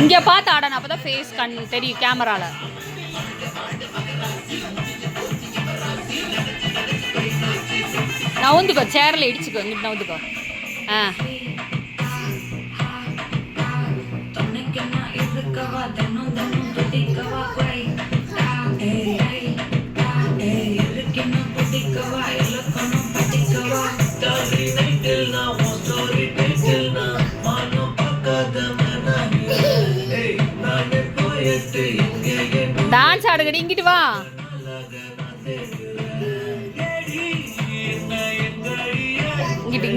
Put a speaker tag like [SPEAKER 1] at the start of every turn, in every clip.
[SPEAKER 1] இங்கே பார்த்து ஆடணும் அப்போ தான் ஃபேஸ் கண் தெரியும் கேமராவில் நவுந்துக்கோ சேரில் இடிச்சுக்கோ இங்கிட்டு நவுந்துக்கோ. ஆ. டான்ஸ் ஆடுகடி இங்கிட்டு வா.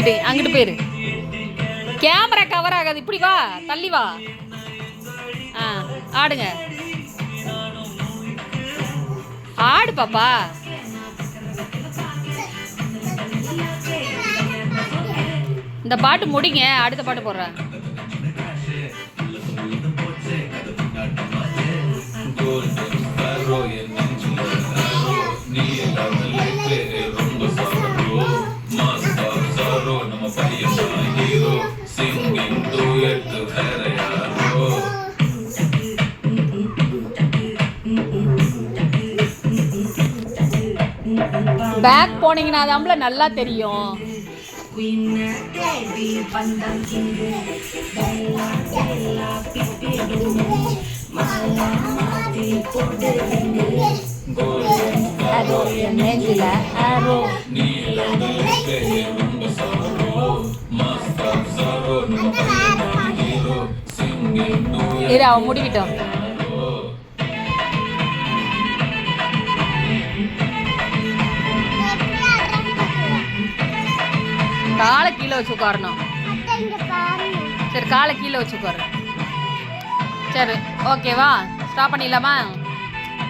[SPEAKER 1] அங்கிட்டு அங்கிட்டு போயிரு. கேமரா கவர் ஆகாது. இப்படி வா தள்ளி வா. ஆ ஆடுங்க. ஆடு பாப்பா. இந்த பாட்டு முடிங்க அடுத்த பாட்டு போடுறேன். பேக் போனீங்கன்னா தான்ல நல்லா தெரியும். இரு அவன் முடிக்கிட்டோம். காலை கீழே வச்சு உட்காரணும். சரி காலை கீழே வச்சு உட்காரு. சரி ஓகேவா ஸ்டாப் பண்ணிடலாமா?